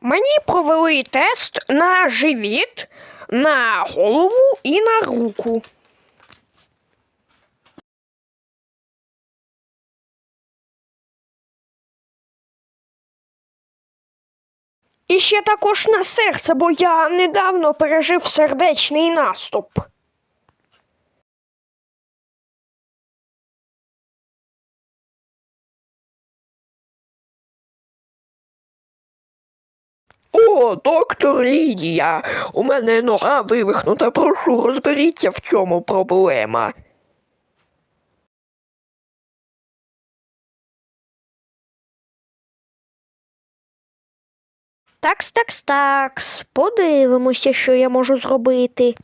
Мені провели тест на живіт, на голову і на руку. І ще також на серце, бо я недавно пережив сердечний наступ. О, доктор Лідія, у мене нога вивихнута, прошу, розберіться, в чому проблема. Такс, такс, такс. Подивимося, що я можу зробити.